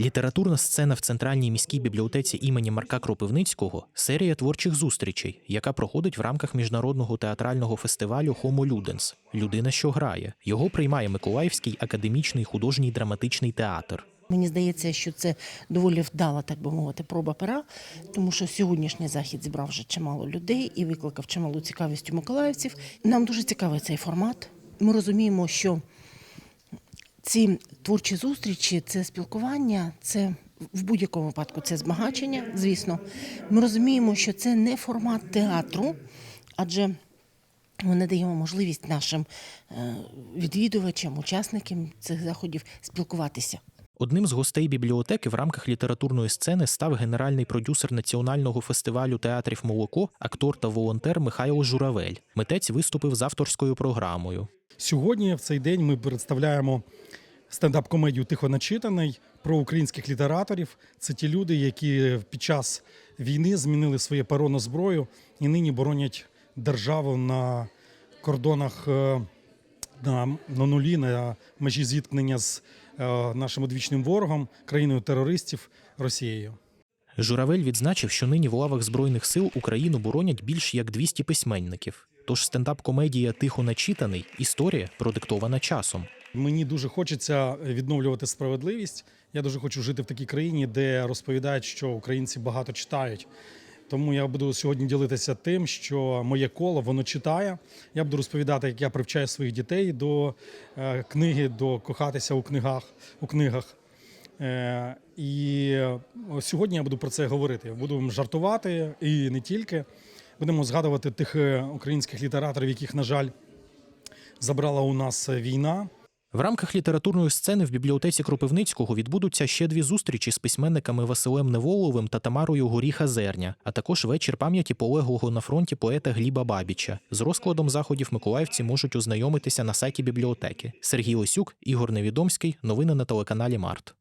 Літературна сцена в центральній міській бібліотеці імені Марка Кропивницького серія творчих зустрічей, яка проходить в рамках міжнародного театрального фестивалю Homo Ludens – людина, що грає. Його приймає Миколаївський академічний художній драматичний театр. Мені здається, що це доволі вдала, так би мовити, проба пера, тому що сьогоднішній захід зібрав вже чимало людей і викликав чималу цікавість у миколаївців. Нам дуже цікавий цей формат. Ми розуміємо, що ці творчі зустрічі, це спілкування, це в будь-якому випадку це змагачення, звісно. Ми розуміємо, що це не формат театру, адже ми надаємо можливість нашим е, відвідувачам, учасникам цих заходів спілкуватися. Одним з гостей бібліотеки в рамках літературної сцени став генеральний продюсер національного фестивалю театрів Молоко, актор та волонтер Михайло Журавель. Митець виступив з авторською програмою. Сьогодні, в цей день, ми представляємо стендап-комедію Тихо начитаний про українських літераторів. Це ті люди, які під час війни змінили своє перо на зброю і нині боронять державу на кордонах е, на, нулі, на межі зіткнення з е, нашим одвічним ворогом, країною терористів Росією. Журавель відзначив, що нині в лавах збройних сил Україну боронять більш як 200 письменників. Тож стендап-комедія Тихо начитаний історія продиктована часом. Мені дуже хочеться відновлювати справедливість. Я дуже хочу жити в такій країні, де розповідають, що українці багато читають. Тому я буду сьогодні ділитися тим, що моє коло воно читає. Я буду розповідати, як я привчаю своїх дітей до е, книги, до кохатися у книгах. У книгах. Е, і е, сьогодні я буду про це говорити. Буду жартувати і не тільки. Будемо згадувати тих е, українських літераторів, яких, на жаль, забрала у нас війна. В рамках літературної сцени в бібліотеці Кропивницького відбудуться ще дві зустрічі з письменниками Василем Неволовим та Тамарою Горіха Зерня, а також вечір пам'яті полеглого на фронті поета Гліба Бабіча. З розкладом заходів миколаївці можуть ознайомитися на сайті бібліотеки. Сергій Осюк, Ігор Невідомський. Новини на телеканалі Март.